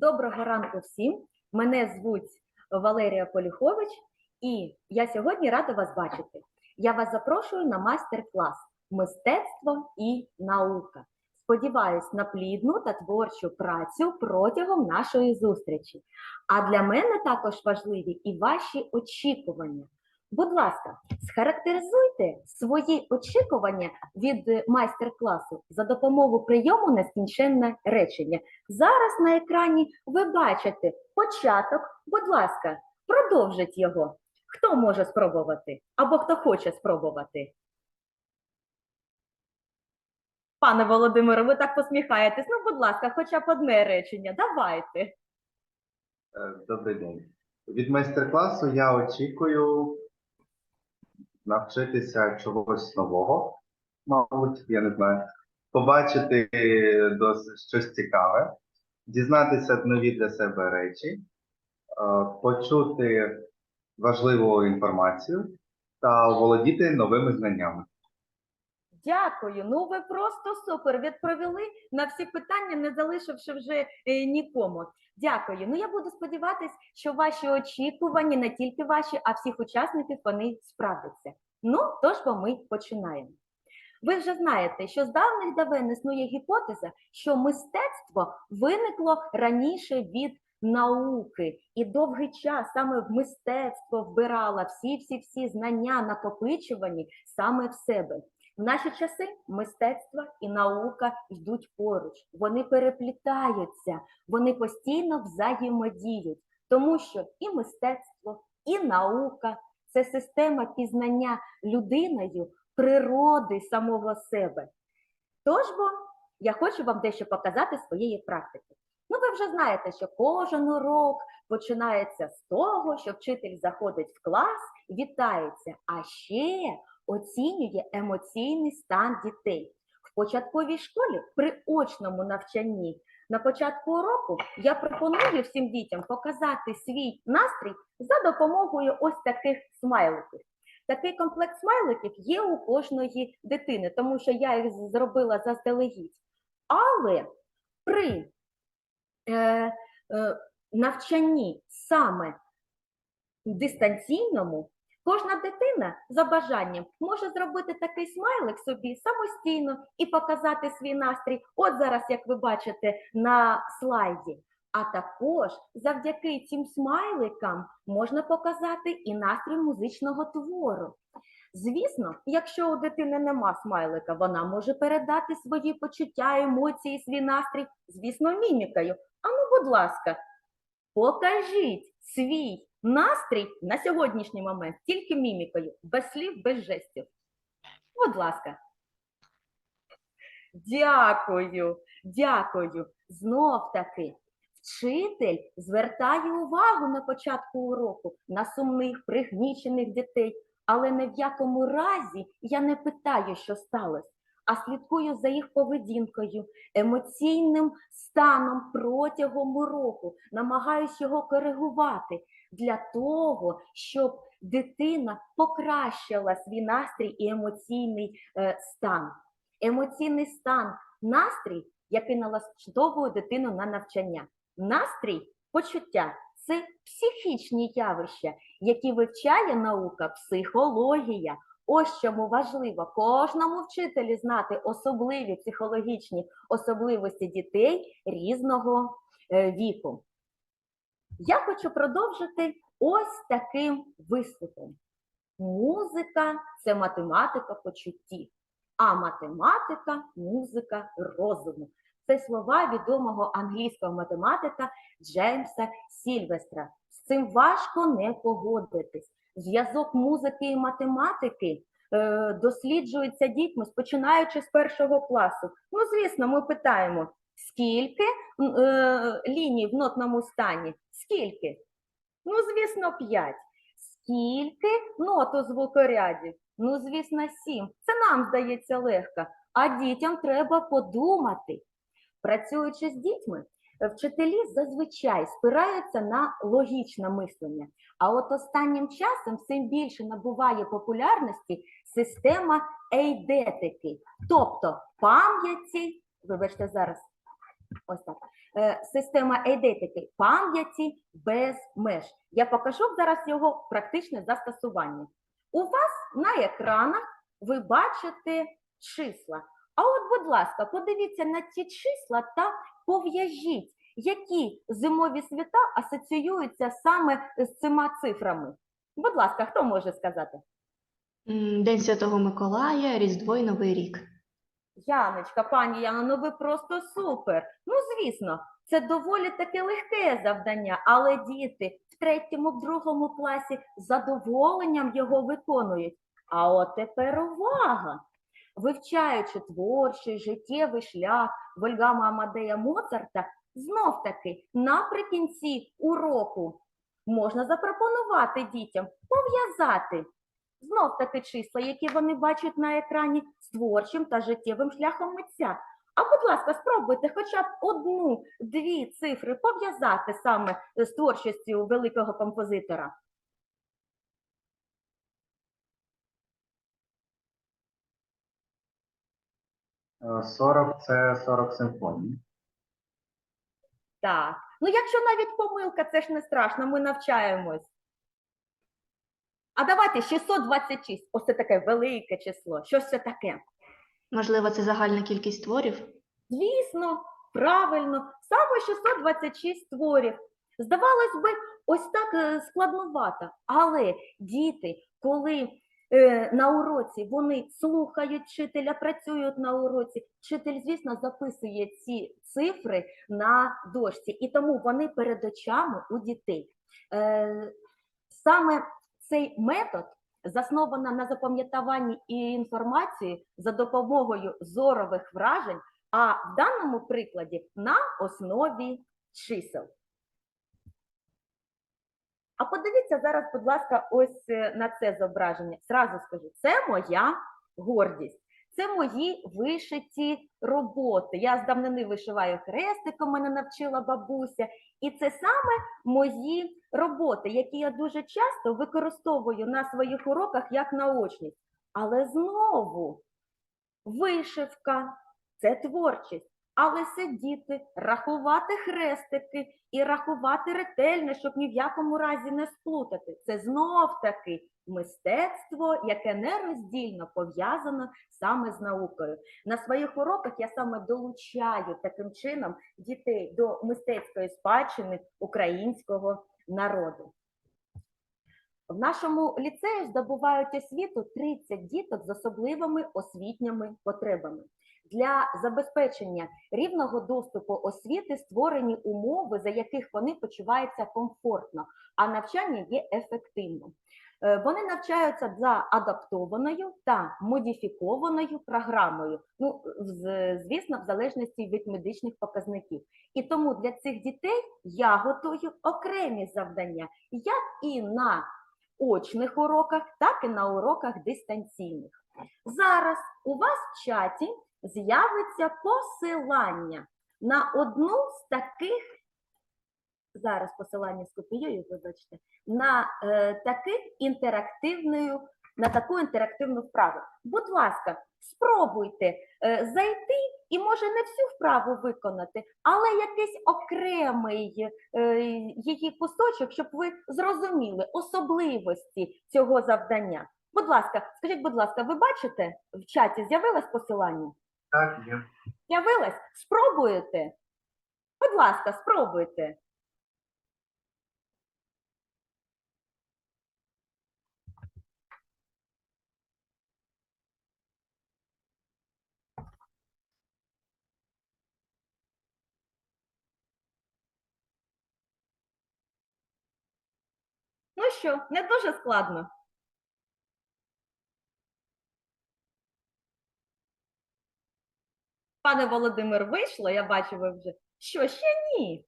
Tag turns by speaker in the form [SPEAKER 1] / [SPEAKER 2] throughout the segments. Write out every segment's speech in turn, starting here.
[SPEAKER 1] Доброго ранку всім. Мене звуть Валерія Поліхович, і я сьогодні рада вас бачити. Я вас запрошую на майстер-клас Мистецтво і наука. Сподіваюсь на плідну та творчу працю протягом нашої зустрічі. А для мене також важливі і ваші очікування. Будь ласка, схарактеризуйте свої очікування від е, майстер-класу за допомогою прийому нескінченне речення. Зараз на екрані ви бачите початок. Будь ласка, продовжіть його. Хто може спробувати? Або хто хоче спробувати? Пане Володимире, ви так посміхаєтесь. Ну, будь ласка, хоча б одне речення. Давайте.
[SPEAKER 2] Е, Добрий день. Від майстер-класу я очікую навчитися чогось нового, мабуть, я не знаю, побачити досить щось цікаве, дізнатися нові для себе речі, е, почути важливу інформацію та володіти новими знаннями.
[SPEAKER 1] Дякую. Ну ви просто супер. Відповіли на всі питання, не залишивши вже е, нікому. Дякую. Ну я буду сподіватися, що ваші очікування, не тільки ваші, а всіх учасників вони справдяться. Ну, тож бо ми починаємо. Ви вже знаєте, що з давних давен існує гіпотеза, що мистецтво виникло раніше від науки, і довгий час саме в мистецтво вбирала всі-всі-всі знання, накопичувані саме в себе. В наші часи мистецтво і наука йдуть поруч, вони переплітаються, вони постійно взаємодіють, тому що і мистецтво, і наука це система пізнання людиною природи самого себе. Тож бо я хочу вам дещо показати своєї практики. Ну, ви вже знаєте, що кожен урок починається з того, що вчитель заходить в клас, вітається, а ще оцінює емоційний стан дітей. В початковій школі при очному навчанні на початку уроку я пропоную всім дітям показати свій настрій за допомогою ось таких смайликів. Такий комплект смайликів є у кожної дитини, тому що я їх зробила заздалегідь. Але при е, е, навчанні саме дистанційному Кожна дитина за бажанням може зробити такий смайлик собі самостійно і показати свій настрій. От зараз, як ви бачите на слайді. А також завдяки цим смайликам можна показати і настрій музичного твору. Звісно, якщо у дитини нема смайлика, вона може передати свої почуття, емоції, свій настрій, звісно, мімікою. А ну, будь ласка, покажіть свій настрій на сьогоднішній момент тільки мімікою, без слів, без жестів. Будь ласка. Дякую, дякую. Знов таки. Вчитель звертає увагу на початку уроку на сумних, пригнічених дітей, але ні в якому разі я не питаю, що сталося, а слідкую за їх поведінкою, емоційним станом протягом уроку, намагаюсь його коригувати для того, щоб дитина покращила свій настрій і емоційний е, стан. Емоційний стан, настрій, який налаштовує дитину на навчання. Настрій, почуття це психічні явища, які вивчає наука, психологія. Ось чому важливо кожному вчителі знати особливі психологічні особливості дітей різного е, віку. Я хочу продовжити ось таким виступом. Музика це математика почуттів, а математика музика розуму. Це слова відомого англійського математика Джеймса Сільвестра. З цим важко не погодитись. Зв'язок музики і математики е, досліджується дітьми, починаючи з першого класу. Ну, звісно, ми питаємо, скільки е, ліній в нотному стані? Скільки? Ну, звісно, 5. Скільки нот у? Ну, звісно, 7. Це нам здається легко, а дітям треба подумати. Працюючи з дітьми, вчителі зазвичай спираються на логічне мислення. А от останнім часом все більше набуває популярності система ейдетики, тобто пам'яті, вибачте зараз, Ось так. Е, Система ейдетики пам'яті без меж. Я покажу зараз його практичне застосування. У вас на екранах ви бачите числа. А от, будь ласка, подивіться на ці числа та пов'яжіть, які зимові свята асоціюються саме з цими цифрами. Будь ласка, хто може сказати?
[SPEAKER 3] День Святого Миколая, Різдво і Новий рік.
[SPEAKER 1] Яночка, пані Яно, ну ви просто супер. Ну, звісно, це доволі таке легке завдання, але діти в третьому, в другому класі з задоволенням його виконують. А от тепер увага! Вивчаючи творчий життєвий шлях Вольгама Амадея Моцарта, знов таки наприкінці уроку можна запропонувати дітям пов'язати знов таки числа, які вони бачать на екрані з творчим та життєвим шляхом митця. А будь ласка, спробуйте хоча б одну-дві цифри пов'язати саме з творчістю великого композитора.
[SPEAKER 2] Е, 40 це 40 симфоній.
[SPEAKER 1] Так. Ну, якщо навіть помилка, це ж не страшно, ми навчаємось. А давайте 626. Ось це таке велике число. Що це таке?
[SPEAKER 3] Можливо, це загальна кількість творів?
[SPEAKER 1] Звісно, правильно, саме 626 творів. Здавалось би, ось так е, складновато. Але діти, коли е, на уроці вони слухають вчителя, працюють на уроці, вчитель, звісно, записує ці цифри на дошці, і тому вони перед очами у дітей. Е, саме цей метод засновано на запам'ятуванні і інформації за допомогою зорових вражень, а в даному прикладі на основі чисел. А подивіться зараз, будь ласка, ось е, на це зображення. Зразу скажу, це моя гордість. Це мої вишиті роботи. Я з давнини вишиваю хрестиком, мене навчила бабуся. І це саме мої роботи, які я дуже часто використовую на своїх уроках як наочність. Але знову вишивка це творчість. Але сидіти, рахувати хрестики і рахувати ретельно, щоб ні в якому разі не сплутати. Це знов таки мистецтво, яке нероздільно пов'язано саме з наукою. На своїх уроках я саме долучаю таким чином дітей до мистецької спадщини українського народу. В нашому ліцеї здобувають освіту 30 діток з особливими освітніми потребами. Для забезпечення рівного доступу освіти створені умови, за яких вони почуваються комфортно, а навчання є ефективним. Е, Вони навчаються за адаптованою та модифікованою програмою. Ну, звісно, в залежності від медичних показників. І тому для цих дітей я готую окремі завдання, як і на очних уроках, так і на уроках дистанційних. Зараз у вас в чаті з'явиться посилання на одну з таких, зараз посилання скопіюю, вибачте, на е, таких інтерактивною, на таку інтерактивну вправу. Будь ласка, спробуйте е, зайти і може не всю вправу виконати, але якийсь окремий е, її кусочок, щоб ви зрозуміли особливості цього завдання. Будь ласка, скажіть, будь ласка, ви бачите в чаті з'явилось посилання?
[SPEAKER 2] Так, є.
[SPEAKER 1] З'явилось? Спробуєте? Будь ласка, спробуйте. Ну що, не дуже складно. Пане Володимир, вийшло, я бачу, ви вже. Що, ще ні?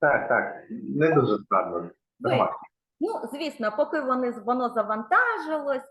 [SPEAKER 2] Так, так. Не дуже складно.
[SPEAKER 1] Ви-
[SPEAKER 2] Нормально.
[SPEAKER 1] Ну, звісно, поки вони, воно завантажилось,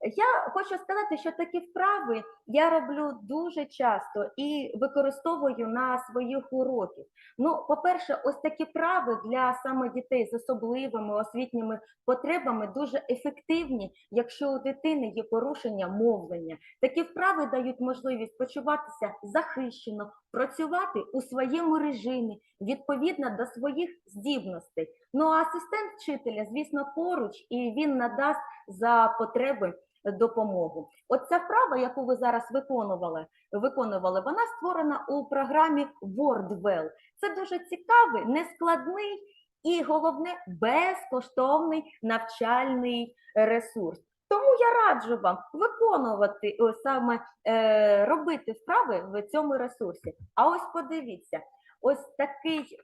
[SPEAKER 1] Я хочу сказати, що такі вправи я роблю дуже часто і використовую на своїх уроках. Ну, по-перше, ось такі вправи для саме дітей з особливими освітніми потребами дуже ефективні, якщо у дитини є порушення мовлення. Такі вправи дають можливість почуватися захищено, працювати у своєму режимі відповідно до своїх здібностей. Ну а асистент вчителя, звісно, поруч, і він надасть за потреби допомогу. От вправа, яку ви зараз виконували, виконували, вона створена у програмі WordWell. Це дуже цікавий, нескладний і головне безкоштовний навчальний ресурс. Тому я раджу вам виконувати саме е, робити вправи в цьому ресурсі. А ось подивіться, ось такий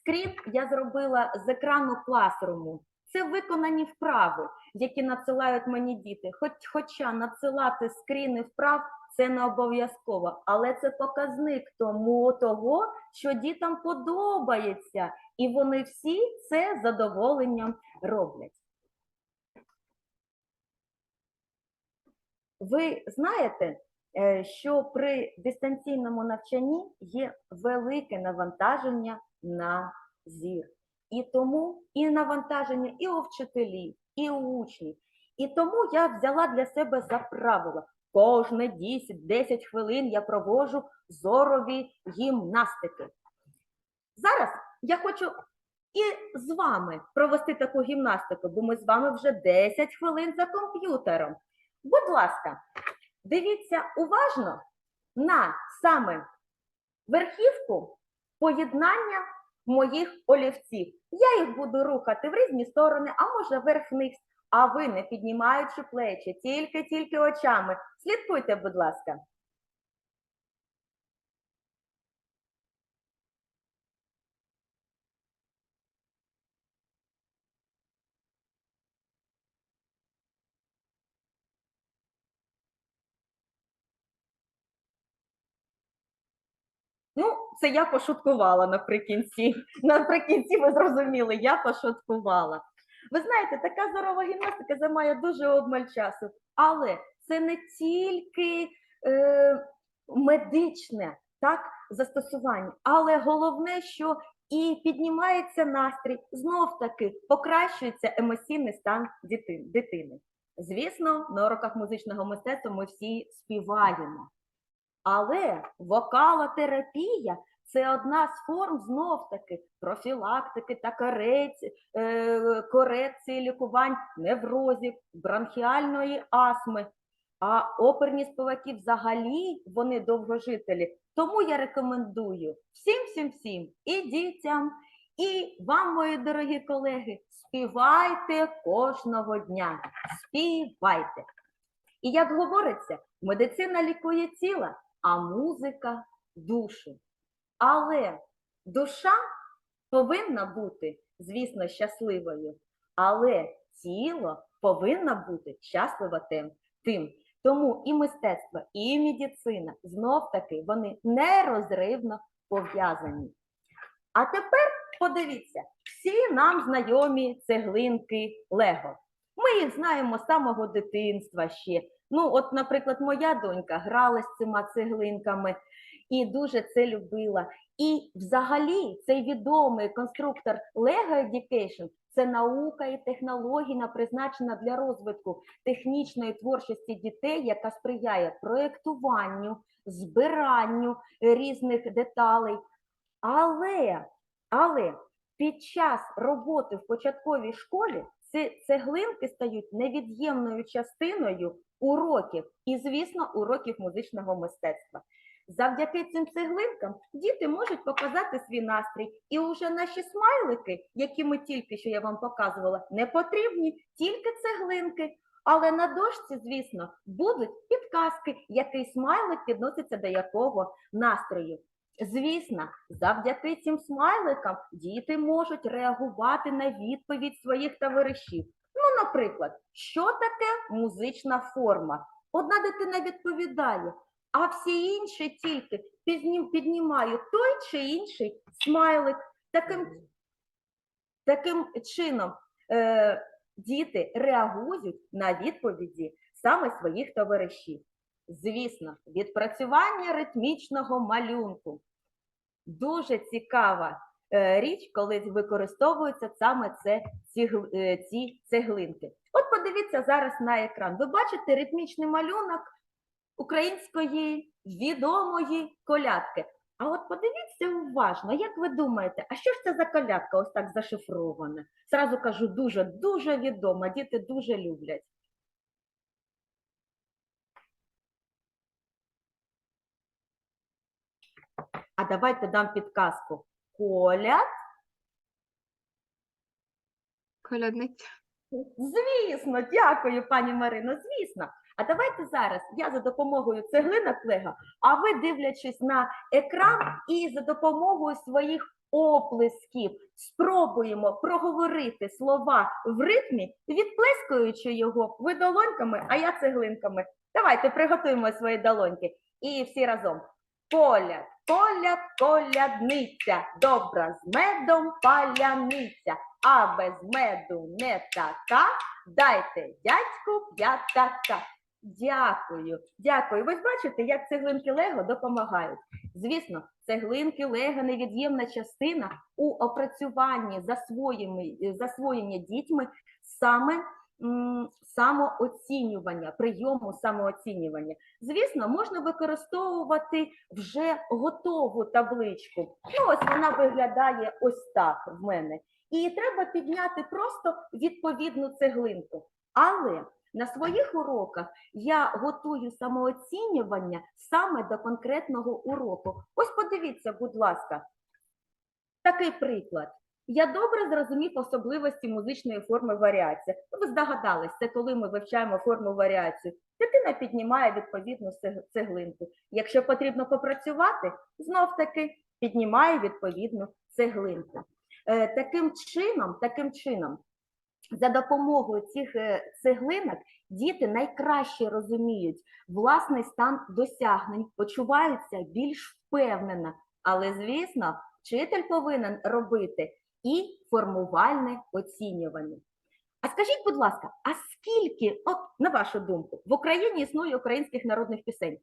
[SPEAKER 1] скрін я зробила з екрану класруму. Це виконані вправи, які надсилають мені діти. Хоч, хоча надсилати скріни вправ це не обов'язково, але це показник тому того, що дітям подобається, і вони всі це задоволенням роблять. Ви знаєте, е, що при дистанційному навчанні є велике навантаження на зір. І тому і навантаження і у вчителів, і у учнів. І тому я взяла для себе за правило. Кожне 10-10 хвилин я проводжу зорові гімнастики. Зараз я хочу і з вами провести таку гімнастику, бо ми з вами вже 10 хвилин за комп'ютером. Будь ласка, дивіться уважно на саме верхівку поєднання моїх олівців. Я їх буду рухати в різні сторони, а може вверх-вниз. А ви, не піднімаючи плечі, тільки-тільки очами. Слідкуйте, будь ласка. Ну, це я пошуткувала наприкінці. Наприкінці ви зрозуміли, я пошуткувала. Ви знаєте, така здорова гімнастика займає дуже обмаль часу, але це не тільки е, медичне так, застосування, але головне, що і піднімається настрій, знов таки покращується емоційний стан дитини. Звісно, на уроках музичного мистецтва ми всі співаємо. Але вокалотерапія це одна з форм знов таки профілактики та корекції, е, лікувань неврозів, бронхіальної астми. А оперні співаки взагалі вони довгожителі. Тому я рекомендую всім, всім, всім і дітям, і вам, мої дорогі колеги, співайте кожного дня. Співайте. І як говориться, медицина лікує тіло, а музика душу. Але душа повинна бути, звісно, щасливою, але тіло повинно бути щасливо тим. тим. Тому і мистецтво, і медицина знов таки вони нерозривно пов'язані. А тепер подивіться, всі нам знайомі цеглинки Лего. Ми їх знаємо з самого дитинства ще. Ну, от, наприклад, моя донька грала з цими цеглинками і дуже це любила. І взагалі цей відомий конструктор Lego Education – це наука і технологія, призначена для розвитку технічної творчості дітей, яка сприяє проєктуванню, збиранню різних деталей. Але, але під час роботи в початковій школі ці цеглинки стають невід'ємною частиною уроків і, звісно, уроків музичного мистецтва. Завдяки цим цеглинкам діти можуть показати свій настрій, і уже наші смайлики, які ми тільки що я вам показувала, не потрібні, тільки цеглинки. Але на дошці, звісно, будуть підказки, який смайлик відноситься до якого настрою. Звісно, завдяки цим смайликам діти можуть реагувати на відповідь своїх товаришів. Ну, наприклад, що таке музична форма? Одна дитина відповідає, а всі інші тільки піднім- піднімають той чи інший смайлик. Таким, таким чином, е, діти реагують на відповіді саме своїх товаришів. Звісно, відпрацювання ритмічного малюнку. Дуже цікава е, річ, коли використовуються саме це, ці, е, ці цеглинки. От подивіться зараз на екран. Ви бачите ритмічний малюнок української відомої колядки. А от подивіться уважно, як ви думаєте, а що ж це за колядка ось так зашифрована? Зразу кажу, дуже, дуже відома, діти дуже люблять. А давайте дам підказку. Коля,
[SPEAKER 3] Колядниця.
[SPEAKER 1] звісно, дякую, пані Марино, звісно. А давайте зараз я за допомогою цеглинок Лего, а ви, дивлячись на екран і за допомогою своїх оплесків, спробуємо проговорити слова в ритмі, відплескуючи його ви долоньками, а я цеглинками. Давайте приготуємо свої долоньки. І всі разом. Коляд, коляд, колядниця, добра з медом паляниця, а без меду не така. Дайте дядьку п'ятака. Дякую, дякую. Ви бачите, як цеглинки Лего допомагають. Звісно, цеглинки Лего невід'ємна частина у опрацюванні засвоєння, дітьми саме самооцінювання, прийому самооцінювання. Звісно, можна використовувати вже готову табличку. Ну, ось вона виглядає ось так в мене. І треба підняти просто відповідну цеглинку. Але на своїх уроках я готую самооцінювання саме до конкретного уроку. Ось подивіться, будь ласка, такий приклад. Я добре зрозумів особливості музичної форми варіації. Ну, Ви здогадались, це коли ми вивчаємо форму варіацію. Дитина піднімає відповідну цеглинку. Якщо потрібно попрацювати, знов таки піднімає відповідну цеглинку. Е, Таким чином, таким чином, за допомогою цих е, цеглинок діти найкраще розуміють власний стан досягнень, почуваються більш впевнено. Але, звісно, вчитель повинен робити і формувальне оцінювання. А скажіть, будь ласка, а скільки, от на вашу думку, в Україні існує українських народних пісень?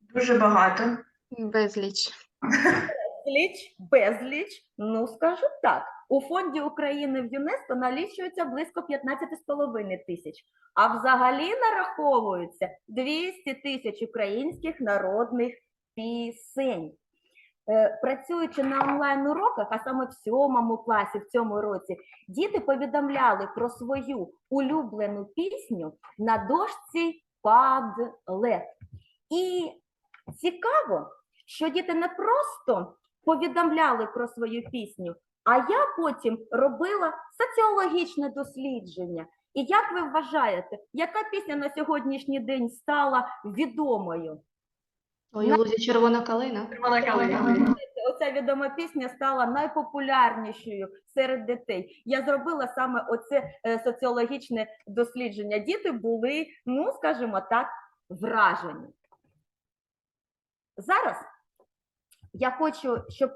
[SPEAKER 4] Дуже багато.
[SPEAKER 3] Безліч.
[SPEAKER 1] Безліч, безліч, ну скажу так. У фонді України в ЮНЕСКО налічується близько 15,5 тисяч, а взагалі нараховується 200 тисяч українських народних пісень. Е, Працюючи на онлайн-уроках, а саме в сьомому класі в цьому році, діти повідомляли про свою улюблену пісню на дошці Padlet. І цікаво, що діти не просто повідомляли про свою пісню, а я потім робила соціологічне дослідження. І як ви вважаєте, яка пісня на сьогоднішній день стала відомою?
[SPEAKER 3] Ой, у лузі червона калина.
[SPEAKER 4] Червона калина.
[SPEAKER 1] Оця відома пісня стала найпопулярнішою серед дітей. Я зробила саме оце е, соціологічне дослідження. Діти були, ну скажімо так, вражені. Зараз я хочу, щоб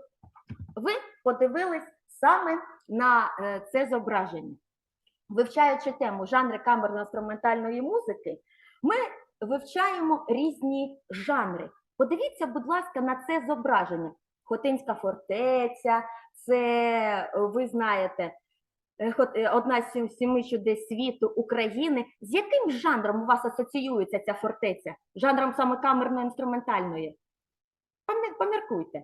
[SPEAKER 1] ви подивились саме на е, це зображення. Вивчаючи тему жанри камерно-інструментальної музики, ми вивчаємо різні жанри. Подивіться, будь ласка, на це зображення. Хотинська фортеця, це ви знаєте, е, е, одна з сім- сіми чудес світу України. З яким жанром у вас асоціюється ця фортеця? Жанром саме камерно-інструментальної? Поміркуйте.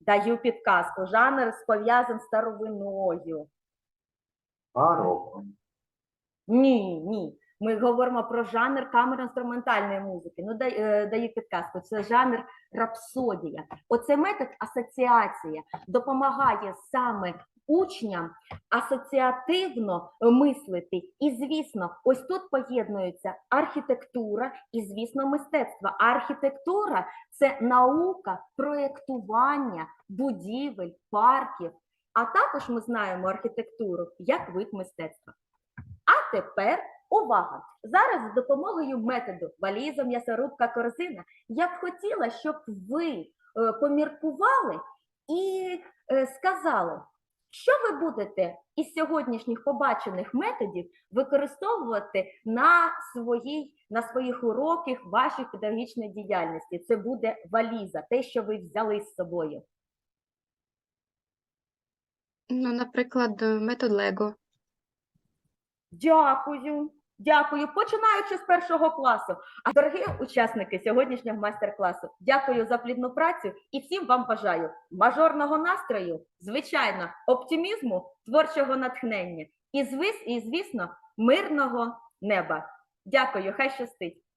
[SPEAKER 1] Даю підказку. Жанр пов'язаний з старовиною.
[SPEAKER 2] Бароко.
[SPEAKER 1] Ні, ні. Ми говоримо про жанр камерно-інструментальної музики. Ну, дай, е, підказку. Це жанр рапсодія. Оце метод асоціація допомагає саме учням асоціативно мислити. І, звісно, ось тут поєднується архітектура і, звісно, мистецтво. Архітектура це наука проєктування будівель, парків. А також ми знаємо архітектуру як вид мистецтва. А тепер увага! Зараз за допомогою методу валіза, м'ясорубка, корзина я б хотіла, щоб ви е, поміркували і е, сказали, що ви будете із сьогоднішніх побачених методів використовувати на, своїй, на своїх уроках вашій педагогічній діяльності. Це буде валіза, те, що ви взяли з собою.
[SPEAKER 3] Ну, наприклад, е, метод Лего.
[SPEAKER 1] Дякую. Дякую. Починаючи з першого класу. А дорогі учасники сьогоднішнього майстер-класу, дякую за плідну працю і всім вам бажаю мажорного настрою, звичайно, оптимізму, творчого натхнення і, звісно, мирного неба. Дякую, хай щастить.